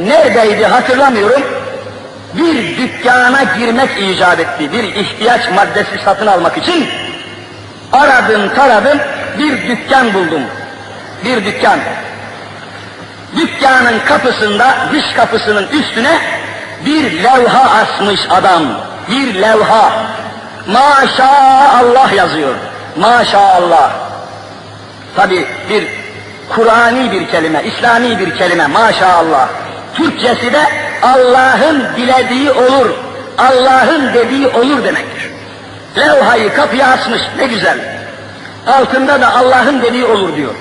neredeydi hatırlamıyorum. Bir dükkana girmek icap etti. Bir ihtiyaç maddesi satın almak için aradım taradım bir dükkan buldum. Bir dükkan. Dükkanın kapısında, dış kapısının üstüne bir levha asmış adam. Bir levha. Maşallah yazıyor. Maşallah. Tabi bir Kur'ani bir kelime, İslami bir kelime maşallah. Türkçesi de Allah'ın dilediği olur, Allah'ın dediği olur demektir. Levhayı kapıya asmış ne güzel. Altında da Allah'ın dediği olur diyor.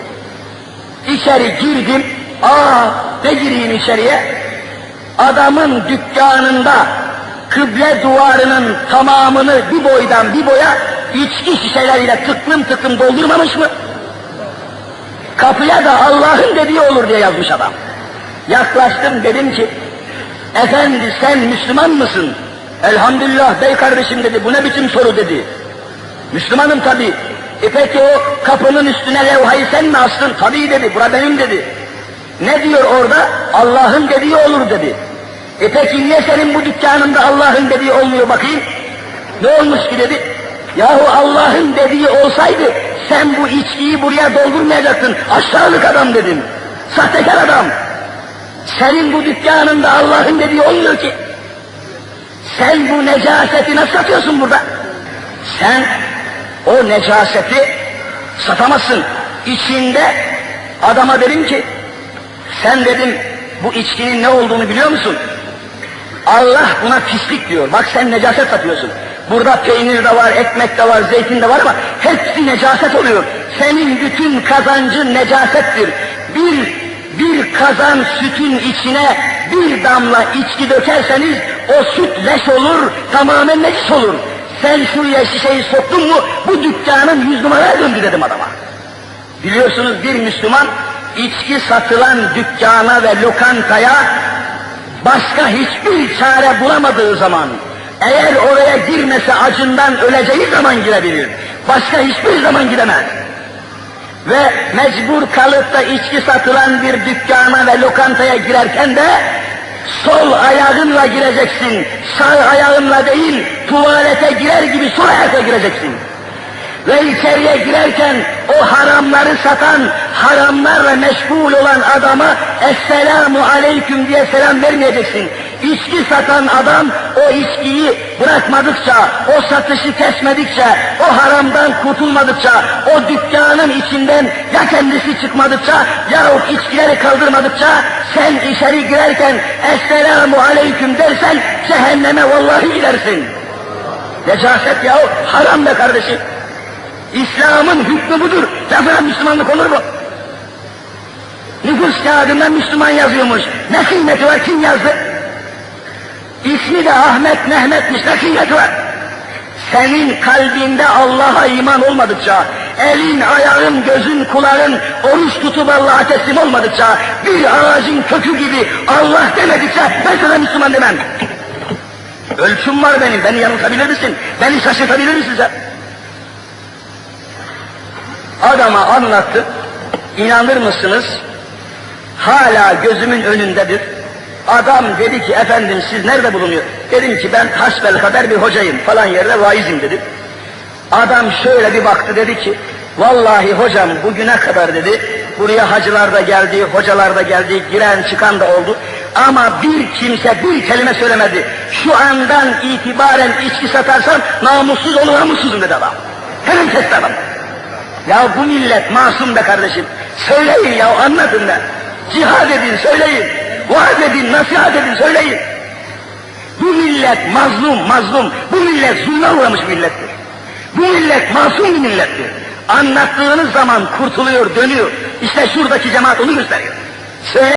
İçeri girdim, aa ne gireyim içeriye? Adamın dükkanında kıble duvarının tamamını bir boydan bir boya içki şişeleriyle tıklım tıklım doldurmamış mı? Kapıya da Allah'ın dediği olur diye yazmış adam. Yaklaştım dedim ki, efendi sen Müslüman mısın? Elhamdülillah bey kardeşim dedi, bu ne biçim soru dedi. Müslümanım tabi. E peki o kapının üstüne levhayı sen mi astın? Tabii dedi, bura benim dedi. Ne diyor orada? Allah'ın dediği olur dedi. E peki niye senin bu dükkanında Allah'ın dediği olmuyor bakayım? Ne olmuş ki dedi. Yahu Allah'ın dediği olsaydı sen bu içkiyi buraya doldurmayacaktın. Aşağılık adam dedim. Sahtekar adam. Senin bu dükkanında Allah'ın dediği olmuyor ki. Sen bu necaseti nasıl satıyorsun burada? Sen o necaseti satamazsın. İçinde adama dedim ki sen dedim bu içkinin ne olduğunu biliyor musun? Allah buna pislik diyor. Bak sen necaset satıyorsun. Burada peynir de var, ekmek de var, zeytin de var ama hepsi necaset oluyor. Senin bütün kazancın necasettir. Bir, bir kazan sütün içine bir damla içki dökerseniz o süt leş olur, tamamen necis olur. Sen şuraya şişeyi soktun mu bu dükkanın yüz numaraya döndü dedim adama. Biliyorsunuz bir Müslüman içki satılan dükkana ve lokantaya başka hiçbir çare bulamadığı zaman, eğer oraya girmese acından öleceği zaman girebilir. Başka hiçbir zaman gidemez. Ve mecbur kalıp da içki satılan bir dükkana ve lokantaya girerken de sol ayağınla gireceksin. Sağ ayağınla değil, tuvalete girer gibi sol ayakla gireceksin. Ve içeriye girerken o haramları satan, haramlarla meşgul olan adama Esselamu Aleyküm diye selam vermeyeceksin. İçki satan adam o içkiyi bırakmadıkça, o satışı kesmedikçe, o haramdan kurtulmadıkça, o dükkanın içinden ya kendisi çıkmadıkça ya o içkileri kaldırmadıkça sen içeri girerken Esselamu Aleyküm dersen cehenneme vallahi gidersin. Necaset yahu haram be kardeşim. İslam'ın hükmü budur. Lafına Müslümanlık olur mu? Nüfus kağıdında Müslüman yazıyormuş. Ne kıymeti var kim yazdı? İsmi de Ahmet Mehmet'miş ne kıymeti var? Senin kalbinde Allah'a iman olmadıkça, elin, ayağın, gözün, kulağın oruç tutup Allah'a teslim olmadıkça, bir ağacın kökü gibi Allah demedikçe ben sana Müslüman demem. Ölçüm var benim, beni yanıltabilir misin? Beni şaşırtabilir misin sen? Adama anlattı. İnanır mısınız? Hala gözümün önündedir. Adam dedi ki efendim siz nerede bulunuyor? Dedim ki ben hasbel kadar bir hocayım falan yerde vaizim dedim. Adam şöyle bir baktı dedi ki vallahi hocam bugüne kadar dedi buraya hacılar da geldi, hocalar da geldi, giren çıkan da oldu. Ama bir kimse bir kelime söylemedi. Şu andan itibaren içki satarsam namussuz olur namussuzum dedi adam. Hemen kesti adam. Ya bu millet masum be kardeşim. Söyleyin ya anlatın da. Cihad edin söyleyin. Vaaz edin, nasihat edin söyleyin. Bu millet mazlum, mazlum. Bu millet zulme uğramış millettir. Bu millet masum bir millettir. Anlattığınız zaman kurtuluyor, dönüyor. İşte şuradaki cemaat onu gösteriyor. Söyle